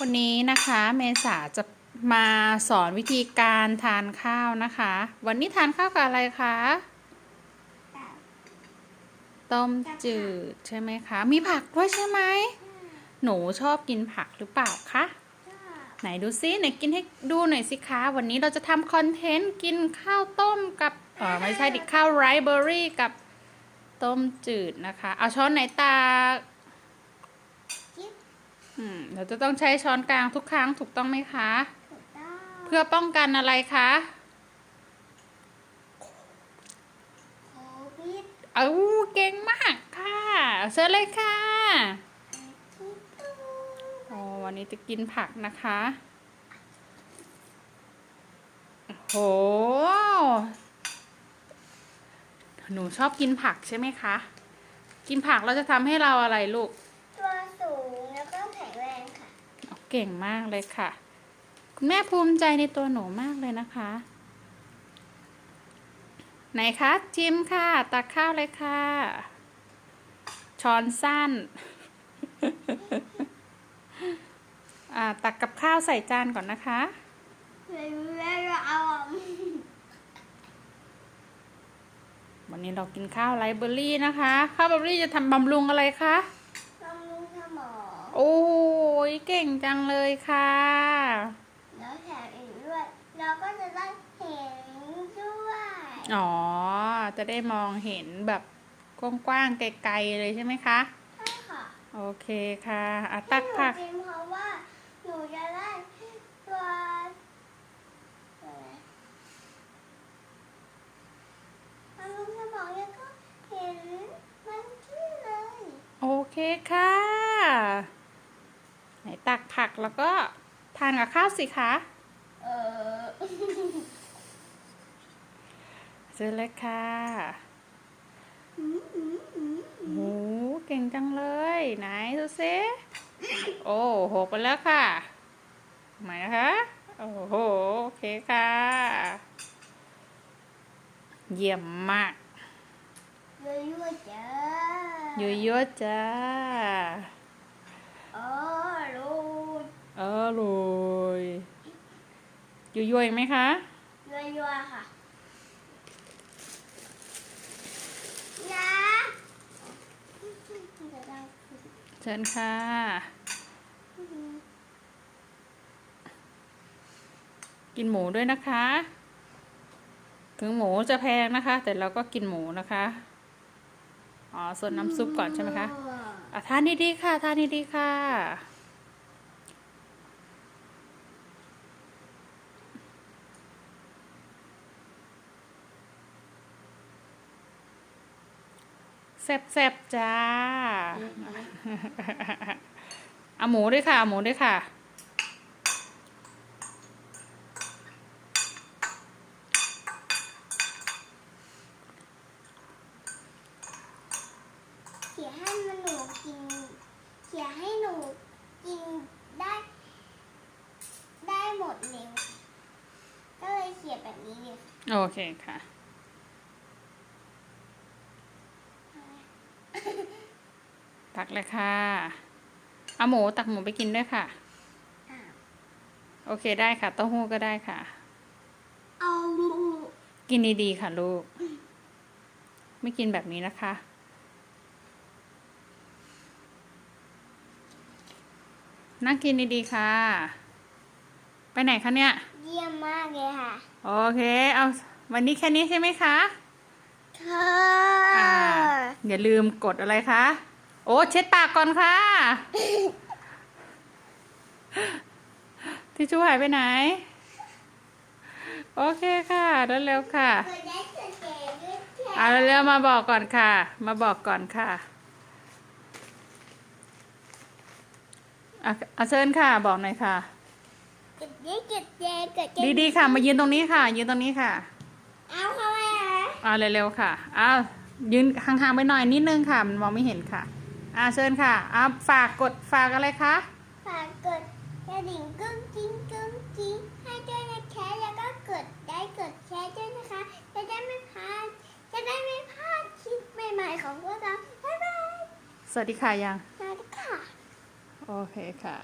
วันนี้นะคะเมษาจะมาสอนวิธีการทานข้าวนะคะ วันนี้ทานข้าวกับอะไรคะ ต้มจืดใช่ไหมคะ มีผักด้วยใช่ไหม หนูชอบกินผักหรือเปล่าคะ ไหนดูซิไหนกินให้ดูหน่อยสิคะ วันนี้เราจะทำคอนเทนต์กินข้าวต้มกับเออไม่ใช่ดิข้าวไรเบอรี่กับต้มจืดนะคะ เอาช้อนไหนตาก เราจะต้องใช้ช้อนกลางทุกครั้งถูกต้องไหมคะ ถูกต้อง เพื่อป้องกันอะไรคะโควิดเอาเก่งมากค่ะเชิญเลยค่ะทุกตัวโอ้วันนี้จะกินผักนะคะโอ้โหหนูชอบกินผักใช่ไหมคะ กินผักเราจะทำให้เราอะไรลูก ตัวสูงแล้วก็แข็งแรงค่ะ เก่งมากเลยค่ะ คุณแม่ภูมิใจในตัวหนูมากเลยนะคะ ไหนคะจิมค่ะ ตักข้าวเลยค่ะ ช้อนสั้นอ่าตักกับข้าวใส่จานก่อนนะคะเลยไม่เอาอะวันนี้เรากินข้าวไรซ์เบอร์รี่นะคะ ข้าวเบอร์รี่จะทำบำรุงอะไรคะ บำรุงสมอง โอ้ ยเก่งจังเลยค่ะ แล้วแถมอีกด้วย เราก็จะได้เห็นด้วย อ๋อ จะได้มองเห็นแบบกว้างๆไกลๆเลยใช่ไหมคะ ใช่ค่ะ โอเคค่ะอะตักผักที่หนูกินเพราะว่าหนูจะได้ตัวตัวอะไรบำรุงสมองแล้วก็เห็นมันขึ้นเลย โอเคค่ะ ไหนตักผัก แล้วก็ทานกับข้าวสิคะเออเจอเลยค่ะอืมอืมอืมโอ้โหเก่งจังเลย ไหนดูซิโอ้หกไปแล้วค่ะไหนนะคะโอ้โหโอเคค่ะ เยี่ยมมากยั่วๆจ้ายั่วๆจ้า โอ้ลูก อร่อย ยั่วๆอีกไหมคะยั่วๆค่ะนะเชิญค่ะกินหมูด้วยนะคะ ถึงหมูจะแพงนะคะ แต่เราก็กินหมูนะคะ อ๋อ ส่วนน้ำซุปก่อนใช่ไหมคะ อะทานดีๆค่ะ ทานดีๆค่ะ แซ่บๆจ้า เอาหมูด้วยค่ะ เอาหมูด้วยค่ะ เขี่ยให้มันหนูกิน เขี่ยให้หนูกินได้ ได้หมดเร็ว ก็เลยเขี่ยแบบนี้เลยโอเคค่ะ ตักเลยค่ะเอาหมูตักหมูไปกินด้วยค่ะอะ โอเคได้ค่ะเต้าหู้ก็ได้ค่ะ เอากินดีๆค่ะลูก ไม่กินแบบนี้นะคะ นั่งกินดีๆค่ะ ไปไหนคะเนี่ย เยี่ยมมากเลยค่ะ โอเค เอาวันนี้แค่นี้ใช่ไหมคะ ค่ะอ่าอย่าลืมกดอะไรคะ โอ้เช็ดปากก่อนค่ะ ที่ชูหายไปไหน โอเคค่ะแล้วเร็วๆค่ะเปิดได้เสเก๋ด้วยเอาเร็วๆมาบอกก่อนค่ะ มาบอกก่อนค่ะอะเอาเชิญค่ะ บอกหน่อยค่ะเกิดเจ๊เกิดเจ๊เกิดเจ๊ดีๆค่ะ มายืนตรงนี้ค่ะ ยืนตรงนี้ค่ะเอาเข้ามาเหรอเอาเร็วๆค่ะเอายืนห่างๆไปหน่อยนิดนึงค่ะ มันมองไม่เห็นค่ะ อ่าเชิญค่ะอ่าฝากกดฝากอะไรคะ ฝากกดกระดิ่งกุ้งกิ้งกุ้งกิ้งให้ด้วยนะคะแล้วก็กดได้กดแชร์ด้วยนะคะ จะได้ไม่พลาดจะได้ไม่พลาดคลิปใหม่ ๆ ของพวกเราบ๊ายบายสวัสดีค่ะยังสวัสดีค่ะ โอเคค่ะ